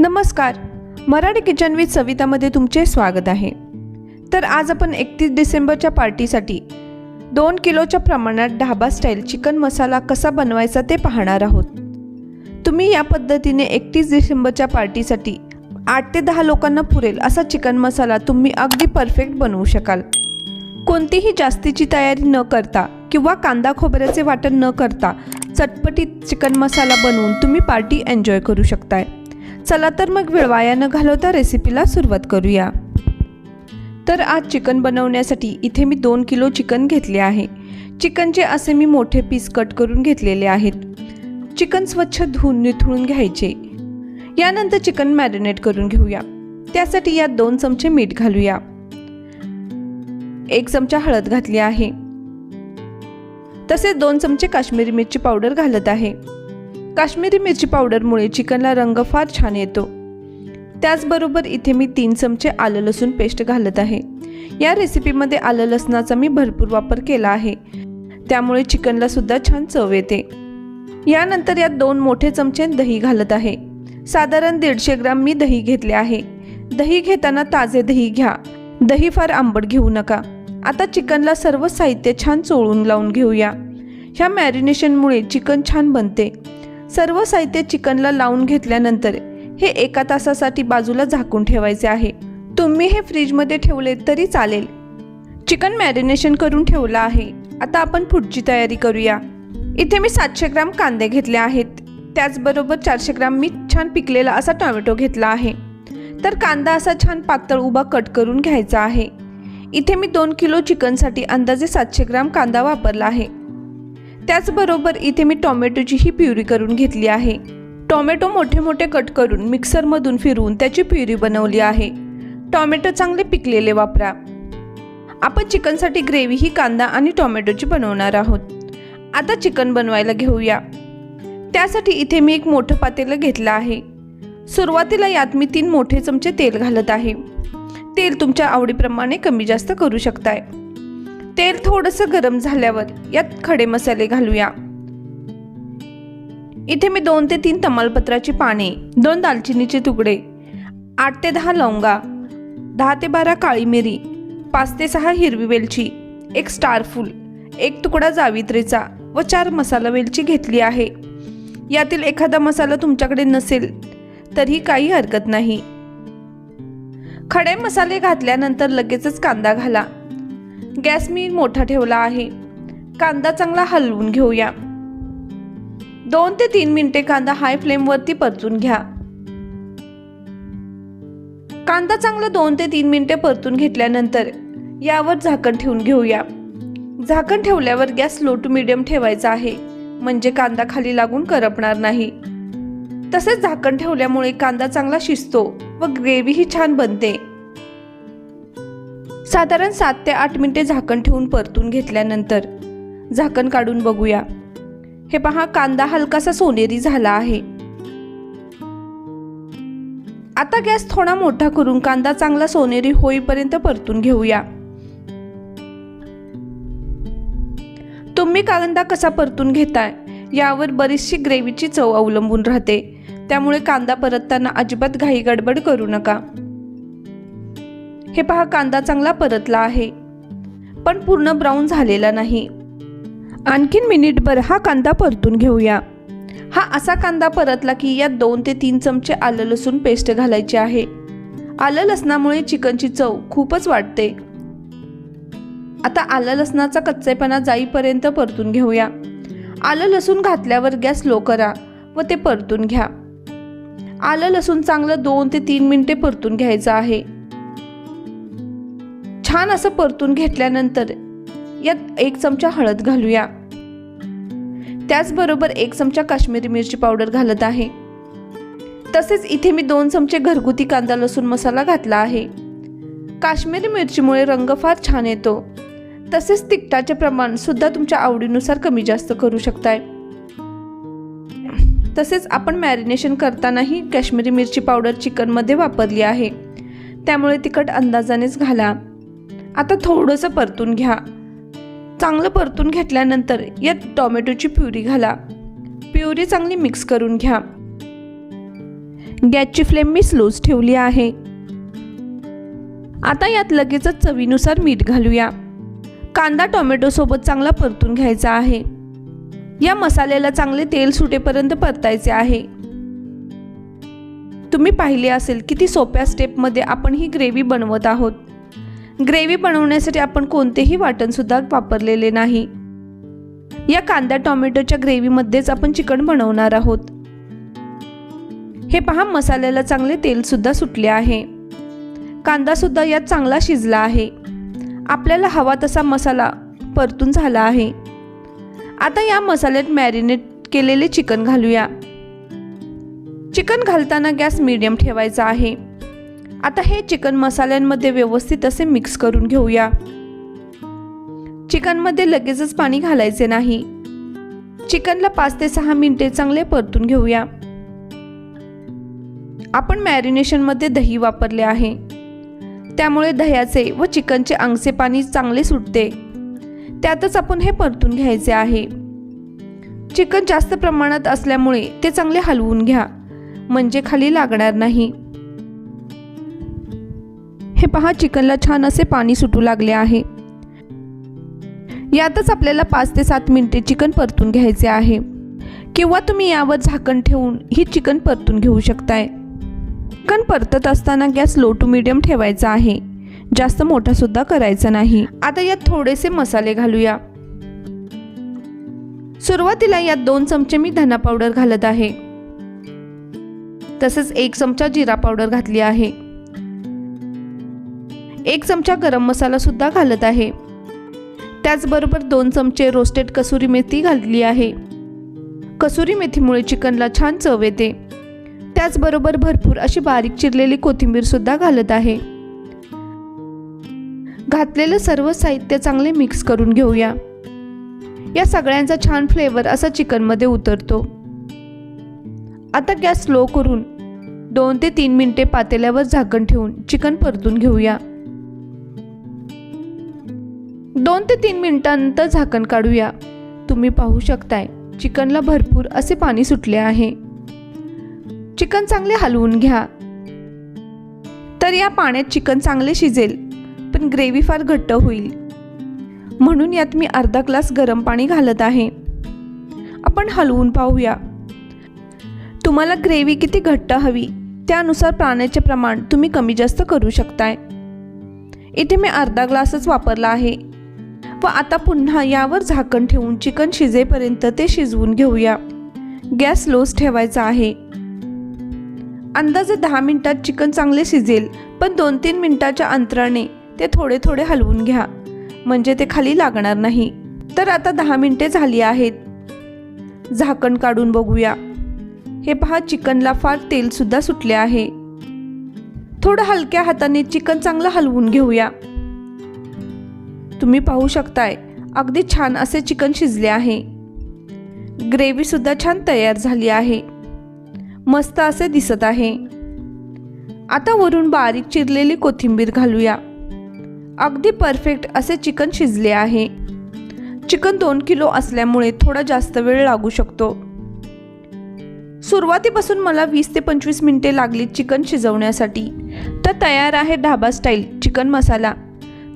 नमस्कार. Marathi kitchen with सवितामध्ये तुमचे स्वागत आहे. तर आज आपण एकतीस डिसेंबरच्या पार्टीसाठी दोन किलोच्या प्रमाणात ढाबा स्टाईल चिकन मसाला कसा बनवायचा ते पाहणार आहोत. तुम्ही या पद्धतीने एकतीस डिसेंबरच्या पार्टीसाठी आठ ते दहा लोकांना पुरेल असा चिकन मसाला तुम्ही अगदी परफेक्ट बनवू शकाल. कोणतीही जास्तीची तयारी न करता किंवा कांदा खोबऱ्याचे वाटण न करता चटपटीत चिकन मसाला बनवून तुम्ही पार्टी एन्जॉय करू शकताय. चला तर मग वेळ वाया न घालवता रेसिपीला सुरुवात करूया. तर आज चिकन बनवण्यासाठी इथे मी दोन किलो चिकन घेतले आहे. चिकनचे असे मी मोठे पीस कट करून घेतलेले आहेत. चिकन स्वच्छ धुवून निथळून घ्यायचे. यानंतर चिकन मॅरिनेट करून घेऊया. त्यासाठी यात दोन चमचे मीठ घालूया. एक चमचा हळद घातली आहे. तसेच दोन चमचे काश्मीरी मिरची पावडर घालत आहे. काश्मीरी मिरची पावडरमुळे चिकनला रंग फार छान येतो. त्याचबरोबर इथे मी तीन चमचे आलं लसूण पेस्ट घालत आहे. या रेसिपीमध्ये आलं लसणाचा मी भरपूर वापर केला आहे. त्यामुळे चिकनला सुद्धा छान चव येते. यानंतर यात दोन मोठे चमचे दही घालत आहे. साधारण दीडशे ग्राम मी दही घेतले आहे. दही घेताना ताजे दही घ्या. दही फार आंबट घेऊ नका. आता चिकनला सर्व साहित्य छान चोळून लावून घेऊया. ह्या मॅरिनेशनमुळे चिकन छान बनते. सर्व साहित्य चिकनला लावून घेतल्यानंतर हे एका तासासाठी बाजूला झाकून ठेवायचे आहे. तुम्ही हे फ्रीजमध्ये ठेवले तरी चालेल. चिकन मॅरिनेशन करून ठेवलं आहे. आता आपण पुढची तयारी करूया. इथे मी सातशे ग्राम कांदे घेतले आहेत. त्याचबरोबर चारशे ग्राम मी छान पिकलेला असा टोमॅटो घेतला आहे. तर कांदा असा छान पातळ उभा कट करून घ्यायचा आहे. इथे मी दोन किलो चिकनसाठी अंदाजे सातशे ग्राम कांदा वापरला आहे. त्याचबरोबर इथे मी टोमॅटोची ही प्युरी करून घेतली आहे. टोमॅटो मोठे मोठे कट करून मिक्सरमधून फिरवून त्याची प्युरी बनवली आहे. टोमॅटो चांगले पिकलेले वापरा. आपण चिकनसाठी ग्रेव्ही ही कांदा आणि टोमॅटोची बनवणार आहोत. आता चिकन बनवायला घेऊया. त्यासाठी इथे मी एक मोठं पातेलं घेतलं आहे. सुरुवातीला यात मी तीन मोठे चमचे तेल घालत आहे. तेल तुमच्या आवडीप्रमाणे कमी जास्त करू शकताय. तेल थोडंसं गरम झाल्यावर यात खडे मसाले घालूया. इथे मी दोन ते तीन तमालपत्राची पाने दोन दालचिनीचे तुकडे आठ ते दहा लवंगा दहा ते बारा काळी मिरी पाच ते सहा हिरवी वेलची एक स्टारफूल एक तुकडा जावित्रीचा व चार मसाला वेलची घेतली आहे. यातील एखादा मसाला तुमच्याकडे नसेल तरी काही हरकत नाही. खडे मसाले घातल्यानंतर लगेचच कांदा घाला. गॅस मी मोठा ठेवला आहे. कांदा चांगला हलवून घेऊया. दोन ते तीन मिनिटे कांदा हाय फ्लेमवरती परतून घ्या. कांदा चांगला दोन ते तीन मिनिटे परतून घेतल्यानंतर यावर झाकण ठेवून घेऊया. झाकण ठेवल्यावर गॅस लो टू मिडियम ठेवायचा आहे. म्हणजे कांदा खाली लागून करपणार नाही. तसेच झाकण ठेवल्यामुळे कांदा चांगला शिजतो व ग्रेव्हीही छान बनते. साधारण सात ते आठ मिनिटे झाकण ठेवून परतून घेतल्यानंतर झाकण काढून बघूया. हे पहा कांदा हलकासा सोनेरी झाला आहे. आता गॅस थोडा मोठा करून कांदा चांगला सोनेरी होईपर्यंत परतून घेऊया. तुम्ही कांदा कसा परतून घेताय यावर बरीचशी ग्रेव्हीची चव अवलंबून राहते. त्यामुळे कांदा परतताना अजिबात घाई गडबड करू नका. हे पहा कांदा चांगला परतला आहे. पण पूर्ण ब्राऊन झालेला नाही. आणखीन मिनिटभर हा कांदा परतून घेऊया. हा असा कांदा परतला की यात दोन ते तीन चमचे आलं लसूण पेस्ट घालायची आहे. आलं लसणामुळे चिकनची चव खूपच वाटते आता आलं लसणाचा कच्चेपणा जाईपर्यंत परतून घेऊया. आलं लसूण घातल्यावर गॅस लो करा व ते परतून घ्या. आलं लसूण चांगलं दोन ते तीन मिनिटे परतून घ्यायचं आहे. छान असं परतून घेतल्यानंतर यात एक चमचा हळद घालूया. त्याचबरोबर एक चमचा काश्मीरी मिरची पावडर घालत आहे. तसेच इथे मी दोन चमचे घरगुती कांदा लसूण मसाला घातला आहे. काश्मीरी मिरचीमुळे रंग फार छान येतो. तसेच तिखटाचे प्रमाण सुद्धा तुमच्या आवडीनुसार कमी जास्त करू शकताय. तसेच आपण मॅरिनेशन करतानाही काश्मीरी मिरची पावडर चिकनमध्ये वापरली आहे. त्यामुळे तिखट अंदाजानेच घाला. आता थोडंसं परतून घ्या. चांगलं परतून घेतल्यानंतर यात टोमॅटोची प्युरी घाला. प्युरी चांगली मिक्स करून घ्या. गॅसची फ्लेम मी स्लोच ठेवली आहे. आता यात लगेचच चवीनुसार मीठ घालूया. कांदा टोमॅटोसोबत चांगला परतून घ्यायचा आहे. या मसाल्याला चांगले तेल सुटेपर्यंत परतायचे आहे. तुम्ही पाहिले असेल किती सोप्या स्टेपमध्ये आपण ही ग्रेव्ही बनवत आहोत. ग्रेव्ही बनवण्यासाठी आपण कोणतेही वाटणसुद्धा वापरलेले नाही. या कांदा टॉमॅटोच्या ग्रेव्हीमध्येच आपण चिकन बनवणार आहोत. हे पहा मसाल्याला चांगले तेलसुद्धा सुटले आहे. कांदासुद्धा यात चांगला शिजला आहे. आपल्याला हवा तसा मसाला परतून झाला आहे. आता या मसाल्यात मॅरिनेट केलेले चिकन घालूया. चिकन घालताना गॅस मीडियम ठेवायचा आहे. आता हे चिकन मसाल्यांमध्ये व्यवस्थित असे मिक्स करून घेऊया. चिकनमध्ये लगेचच पाणी घालायचे नाही. चिकनला पाच ते सहा मिनिटे चांगले परतून घेऊया. आपण मॅरिनेशनमध्ये दही वापरले आहे. त्यामुळे दह्याचे व चिकनचे अंगचे पाणी चांगले सुटते. त्यातच आपण हे परतून घ्यायचे आहे. चिकन जास्त प्रमाणात असल्यामुळे ते चांगले हलवून घ्या. म्हणजे खाली लागणार नाही. हे पहा चिकनला छान असे पाणी सुटू लागले आहे. यातच आपल्याला पाच ते सात मिनिटे चिकन परतून घ्यायचे आहे. किंवा तुम्ही यावर झाकण ठेवून ही चिकन परतून घेऊ शकताय. चिकन परतत असताना गॅस लो टू मिडियम ठेवायचा आहे. जास्त मोठा सुद्धा करायचा नाही. आता यात थोडेसे मसाले घालूया. सुरुवातीला यात दोन चमचे मी धना पावडर घालत आहे. तसेच एक चमचा जिरा पावडर घातली आहे. एक चमचा गरम मसाला सुद्धा घालत आहे. त्याचबरोबर दोन चमचे रोस्टेड कसुरी मेथी घातली आहे. कसुरी मेथीमुळे चिकनला छान चव येते. त्याचबरोबर भरपूर अशी बारीक चिरलेली कोथिंबीर सुद्धा घालत आहे. घातलेलं सर्व साहित्य चांगले मिक्स करून घेऊया. या सगळ्यांचा छान फ्लेवर असा चिकनमध्ये उतरतो. आता गॅस स्लो करून दोन ते तीन मिनिटे पातेल्यावर झाकण ठेवून चिकन परतून घेऊया. दोन ते तीन मिनिटांनंतर झाकण काढूया. तुम्ही पाहू शकताय चिकनला भरपूर असे पाणी सुटले आहे. चिकन चांगले हलवून घ्या. तर या पाण्यात चिकन चांगले शिजेल पण ग्रेव्ही फार घट्ट होईल. म्हणून यात मी अर्धा ग्लास गरम पाणी घालत आहे. आपण हलवून पाहूया. तुम्हाला ग्रेव्ही किती घट्ट हवी त्यानुसार पाण्याचे प्रमाण तुम्ही कमी जास्त करू शकताय. इथे मी अर्धा ग्लासच वापरला आहे. व आता पुन्हा यावर झाकण ठेवून चिकन शिजेपर्यंत ते शिजवून घेऊया. गॅस लोस ठेवायचा आहे. अंदाजे दहा मिनिटात चिकन चांगले शिजेल पण दोन तीन मिनिटाच्या अंतराने ते थोडे थोडे हलवून घ्या. म्हणजे ते खाली लागणार नाही. तर आता दहा मिनिटे झाली आहेत. झाकण काढून बघूया. हे पहा चिकनला फार तेलसुद्धा सुटले आहे. थोडं हलक्या हाताने चिकन चांगलं हलवून घेऊया. तुम्ही पाहू शकताय. अगदी छान असे चिकन शिजले आहे. ग्रेव्हीसुद्धा छान तयार झाली आहे. मस्त असे दिसत आहे. आता वरून बारीक चिरलेली कोथिंबीर घालूया. अगदी परफेक्ट असे चिकन शिजले आहे. चिकन दोन किलो असल्यामुळे थोडा जास्त वेळ लागू शकतो. सुरुवातीपासून मला वीस ते पंचवीस मिनिटे लागली चिकन शिजवण्यासाठी. तर तयार आहे ढाबा स्टाईल चिकन मसाला.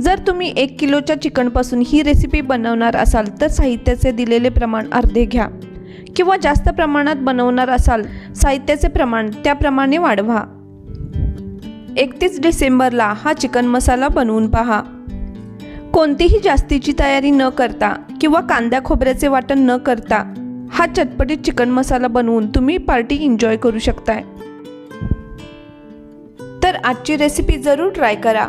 जर तुम्ही एक किलोच्या चिकनपासून ही रेसिपी बनवणार असाल तर साहित्याचे दिलेले प्रमाण अर्धे घ्या. किंवा जास्त प्रमाणात बनवणार असाल साहित्याचे प्रमाण त्याप्रमाणे वाढवा. एकतीस डिसेंबरला हा चिकन मसाला बनवून पहा. कोणतीही जास्तीची तयारी न करता किंवा कांद्या खोबऱ्याचे वाटण न करता हा चटपटीत चिकन मसाला बनवून तुम्ही पार्टी एन्जॉय करू शकताय. तर आजची रेसिपी जरूर ट्राय करा.